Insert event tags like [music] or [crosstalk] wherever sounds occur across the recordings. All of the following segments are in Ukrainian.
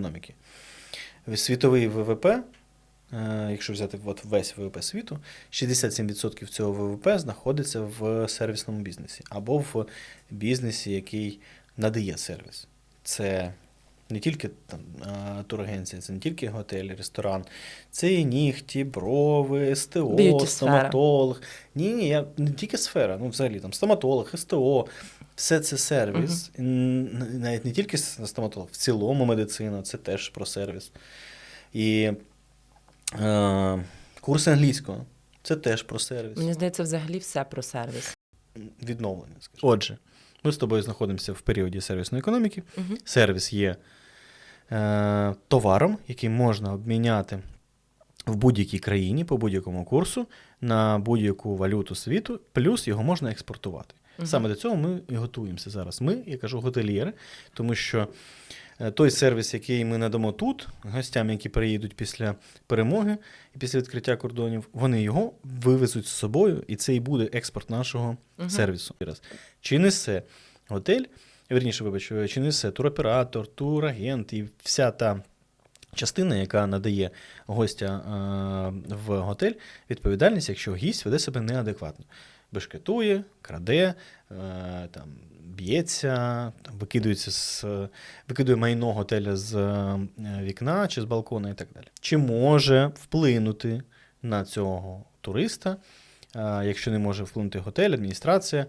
економіки. Світовий ВВП, е, якщо взяти от весь ВВП світу, 67% цього ВВП знаходиться в сервісному бізнесі або в бізнесі, який надає сервіс. Це не тільки там, е, турагенція, це не тільки готель, ресторан, це і нігті, брови, СТО, стоматолог. Ні, ні, я не тільки сфера, ну взагалі там стоматолог, СТО. Все це сервіс. Н- Навіть не тільки стоматолог, в цілому медицина це теж про сервіс. І е, курси англійського це теж про сервіс. Мені здається, взагалі все про сервіс. Відновлення. Скажімо. Отже, ми з тобою знаходимося в періоді сервісної економіки. Угу. Сервіс є е, товаром, який можна обміняти в будь-якій країні по будь-якому курсу на будь-яку валюту світу, плюс його можна експортувати. Саме до цього ми і готуємося зараз. Ми, я кажу, готельєри, тому що той сервіс, який ми надамо тут, гостям, які приїдуть після перемоги і після відкриття кордонів, вони його вивезуть з собою, і це і буде експорт нашого Мгм. сервісу. Чи несе готель, верніше, вибач, е, чи несе туроператор, турагент і вся та частина, яка надає гостя е, в готель, відповідальність, якщо гість веде себе неадекватно. Бешкетує, краде, е, там, б'ється, там, викидується з, викидує майно готеля з е, вікна чи з балкона і так далі. Чи може вплинути на цього туриста, е, якщо не може вплинути готель, адміністрація,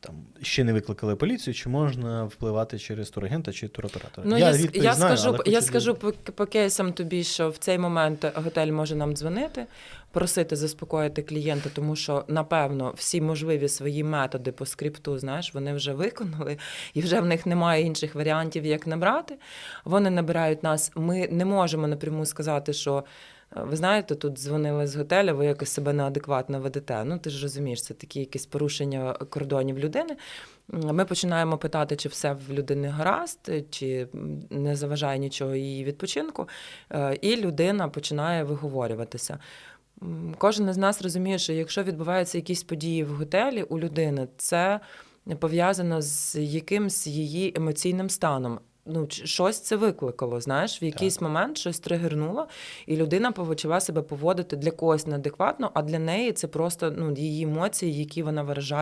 там ще не викликали поліцію, чи можна впливати через турагента чи туроператора? Ну, я, відповідь я знаю, скажу, хочу я скажу по, по кейсам тобі, що в цей момент готель може нам дзвонити, просити заспокоїти клієнта, тому що напевно всі можливі свої методи по скрипту, знаєш, вони вже виконали, [laughs] і вже в них немає інших варіантів, як набрати. Вони набирають нас. Ми не можемо напряму сказати, що. Ви знаєте, тут дзвонили з готеля, ви якось себе неадекватно ведете. Ну ти ж розумієш, це такі якісь порушення кордонів людини. Ми починаємо питати, чи все в людини гаразд, чи не заважає нічого її відпочинку, е, і людина починає виговорюватися. Кожен із нас розуміє, що якщо відбуваються якісь події в готелі у людини, це пов'язано з якимсь її емоційним станом. Ну, щось це викликало, знаєш, в якийсь момент щось тригернуло, і людина почала себе поводити для когось неадекватно, а для неї це просто ну, її емоції, які вона виражає